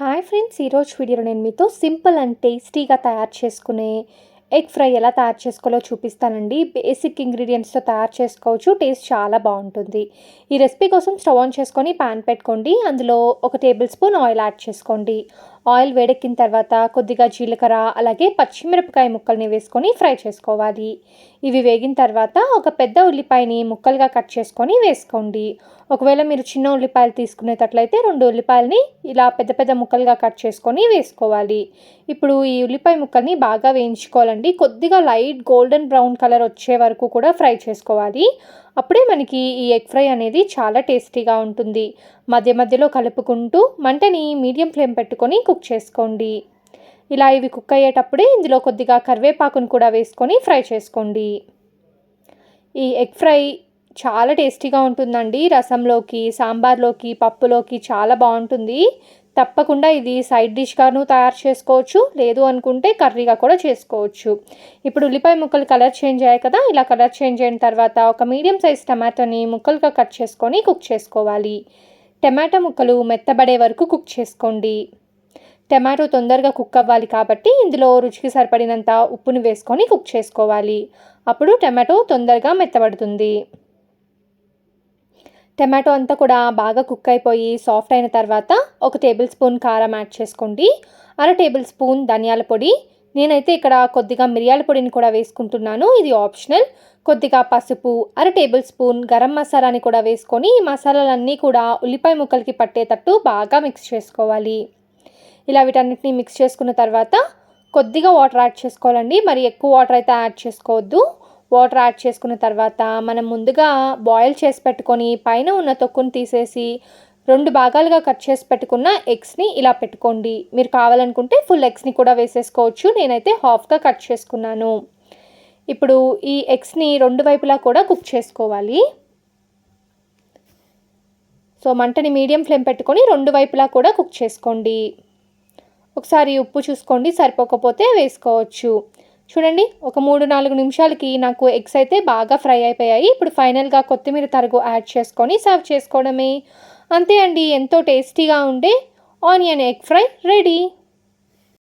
Hi friends ఈరోజు వీడియోలో నేను మీతో సింపుల్ అండ్ టేస్టీగా తయారు చేసుకునే ఎగ్ ఫ్రై ఎలా తయారు చేసుకోవాలో చూపిస్తానండి. బేసిక్ ఇంగ్రీడియంట్స్తో తయారు చేసుకోవచ్చు టేస్ట్ చాలా బాగుంటుంది. ఈ రెసిపీ కోసం స్టవ్ ఆన్ చేసుకొని పాన్ పెట్టుకోండి. అందులో ఒక టేబుల్ స్పూన్ ఆయిల్ యాడ్ చేసుకోండి. ఆయిల్ వేడెక్కిన తర్వాత కొద్దిగా జీలకర్ర అలాగే పచ్చిమిరపకాయ ముక్కల్ని వేసుకొని ఫ్రై చేసుకోవాలి. ఇవి వేగిన తర్వాత ఒక పెద్ద ఉల్లిపాయని ముక్కలుగా కట్ చేసుకొని వేసుకోండి. ఒకవేళ మీరు చిన్న ఉల్లిపాయలు తీసుకునేటట్లయితే రెండు ఉల్లిపాయలని ఇలా పెద్ద పెద్ద ముక్కలుగా కట్ చేసుకొని వేసుకోవాలి. ఇప్పుడు ఈ ఉల్లిపాయ ముక్కల్ని బాగా వేయించుకోవాలండి. కొద్దిగా లైట్ గోల్డెన్ బ్రౌన్ కలర్ వచ్చే వరకు కూడా ఫ్రై చేసుకోవాలి. అప్పుడే మనకి ఈ ఎగ్ ఫ్రై అనేది చాలా టేస్టీగా ఉంటుంది. మధ్య మధ్యలో కలుపుకుంటూ మంటని మీడియం ఫ్లేమ్ పెట్టుకొని కుక్ చేసుకోండి. ఇలా ఇవి కుక్ అయ్యేటప్పుడే ఇందులో కొద్దిగా కరివేపాకును కూడా వేసుకొని ఫ్రై చేసుకోండి. ఈ ఎగ్ ఫ్రై చాలా టేస్టీగా ఉంటుందండి. రసంలోకి సాంబార్లోకి పప్పులోకి చాలా బాగుంటుంది. తప్పకుండా ఇది సైడ్ డిష్గాను తయారు చేసుకోవచ్చు. లేదు అనుకుంటే కర్రీగా కూడా చేసుకోవచ్చు. ఇప్పుడు ఉల్లిపాయ ముక్కలు కలర్ చేంజ్ అయ్యాయి కదా ఇలా కలర్ చేంజ్ అయిన తర్వాత ఒక మీడియం సైజ్ టమాటోని ముక్కలుగా కట్ చేసుకొని కుక్ చేసుకోవాలి. టమాటా ముక్కలు మెత్తబడే వరకు కుక్ చేసుకోండి. టమాటో తొందరగా కుక్ అవ్వాలి కాబట్టి ఇందులో రుచికి సరిపడినంత ఉప్పుని వేసుకొని కుక్ చేసుకోవాలి. అప్పుడు టమాటో తొందరగా మెత్తబడుతుంది. టమాటో అంతా కూడా బాగా కుక్ అయిపోయి సాఫ్ట్ అయిన తర్వాత ఒక టేబుల్ స్పూన్ కారం యాడ్ చేసుకోండి. అర టేబుల్ స్పూన్ ధనియాల పొడి. నేనైతే ఇక్కడ కొద్దిగా మిరియాల పొడిని కూడా వేసుకుంటున్నాను. ఇది ఆప్షనల్ కొద్దిగా పసుపు అర టేబుల్ స్పూన్ గరం మసాలాని కూడా వేసుకొని ఈ మసాలాలన్నీ కూడా ఉల్లిపాయ ముక్కలకి పట్టేటట్టు బాగా మిక్స్ చేసుకోవాలి. ఇలా వీటన్నిటిని మిక్స్ చేసుకున్న తర్వాత కొద్దిగా వాటర్ యాడ్ చేసుకోవాలండి. మరి ఎక్కువ వాటర్ అయితే యాడ్ చేసుకోవద్దు. వాటర్ యాడ్ చేసుకున్న తర్వాత మనం ముందుగా బాయిల్ చేసి పెట్టుకొని పైన ఉన్న తొక్కుని తీసేసి రెండు భాగాలుగా కట్ చేసి పెట్టుకున్న ఎగ్స్ని ఇలా పెట్టుకోండి. మీరు కావాలనుకుంటే ఫుల్ ఎగ్స్ని కూడా వేసేసుకోవచ్చు. నేనైతే హాఫ్గా కట్ చేసుకున్నాను. ఇప్పుడు ఈ ఎగ్స్ని రెండు వైపులా కూడా కుక్ చేసుకోవాలి. సో మంటని మీడియం ఫ్లేమ్ పెట్టుకొని రెండు వైపులా కూడా కుక్ చేసుకోండి. ఒకసారి ఉప్పు చూసుకోండి సరిపోకపోతే వేసుకోవచ్చు. చూడండి ఒక మూడు నాలుగు నిమిషాలకి నాకు ఎగ్స్ అయితే బాగా ఫ్రై అయిపోయాయి. ఇప్పుడు ఫైనల్గా కొత్తిమీర తరుగు యాడ్ చేసుకొని సర్వ్ చేసుకోవడమే. అంతే అండి ఎంతో టేస్టీగా ఉండే ఆనియన్ ఎగ్ ఫ్రై రెడీ.